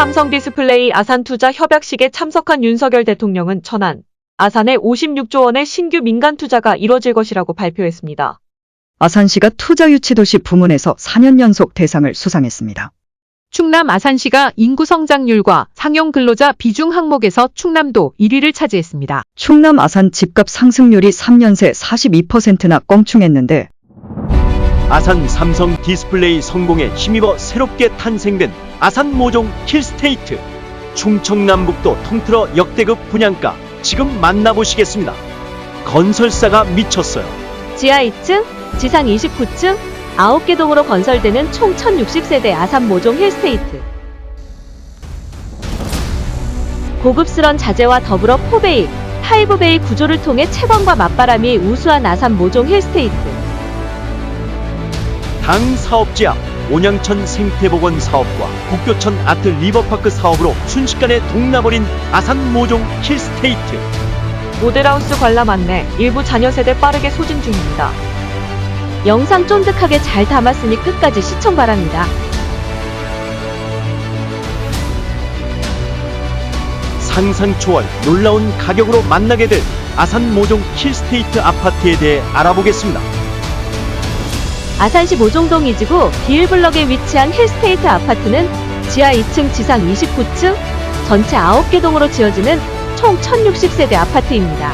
삼성 디스플레이 아산 투자 협약식에 참석한 윤석열 대통령은 천안, 아산에 56조 원의 신규 민간 투자가 이뤄질 것이라고 발표했습니다. 아산시가 투자 유치 도시 부문에서 4년 연속 대상을 수상했습니다. 충남 아산시가 인구 성장률과 상용 근로자 비중 항목에서 충남도 1위를 차지했습니다. 충남 아산 집값 상승률이 3년 새 42%나 껑충했는데 아산 삼성 디스플레이 성공에 힘입어 새롭게 탄생된 아산 모종 킬스테이트 충청남북도 통틀어 역대급 분양가 지금 만나보시겠습니다. 건설사가 미쳤어요. 지하 2층, 지상 29층, 9개 동으로 건설되는 총 1060세대 아산 모종 힐스테이트. 고급스런 자재와 더불어 포베이, 하이브베이 구조를 통해 채광과 맞바람이 우수한 아산 모종 힐스테이트. 당 사업지역 온양천 생태복원 사업과 국교천 아트 리버파크 사업으로 순식간에 동나버린 아산 모종 킬스테이트 모델하우스 관람 안내, 일부 자녀 세대 빠르게 소진 중입니다. 영상 쫀득하게 잘 담았으니 끝까지 시청 바랍니다. 상상 초월 놀라운 가격으로 만나게 될 아산 모종 킬스테이트 아파트에 대해 알아보겠습니다. 아산시 모종동 이지구 비일블럭에 위치한 힐스테이트 아파트는 지하 2층 지상 29층 전체 9개 동으로 지어지는 총 1060세대 아파트입니다.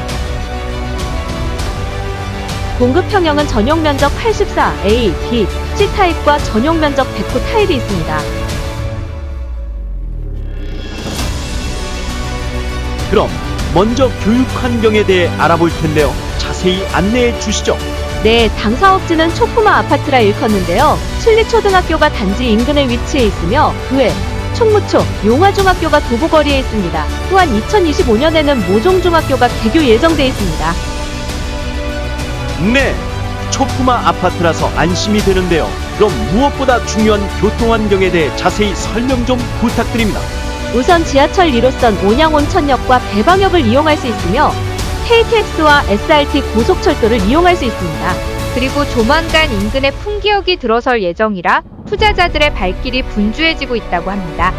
공급 평형은 전용 면적 84 A, B, C 타입과 전용 면적 109 타입이 있습니다. 그럼 먼저 교육 환경에 대해 알아볼 텐데요. 자세히 안내해 주시죠. 네, 당사업지는 초품화 아파트라 일컫는데요. 칠리초등학교가 단지 인근에 위치해 있으며 그 외 총무초, 용화중학교가 도보거리에 있습니다. 또한 2025년에는 모종중학교가 개교 예정돼 있습니다. 네, 초품화 아파트라서 안심이 되는데요. 그럼 무엇보다 중요한 교통 환경에 대해 자세히 설명 좀 부탁드립니다. 우선 지하철 1호선 온양온천역과 대방역을 이용할 수 있으며 KTX와 SRT 고속철도를 이용할 수 있습니다. 그리고 조만간 인근에 풍기역이 들어설 예정이라 투자자들의 발길이 분주해지고 있다고 합니다.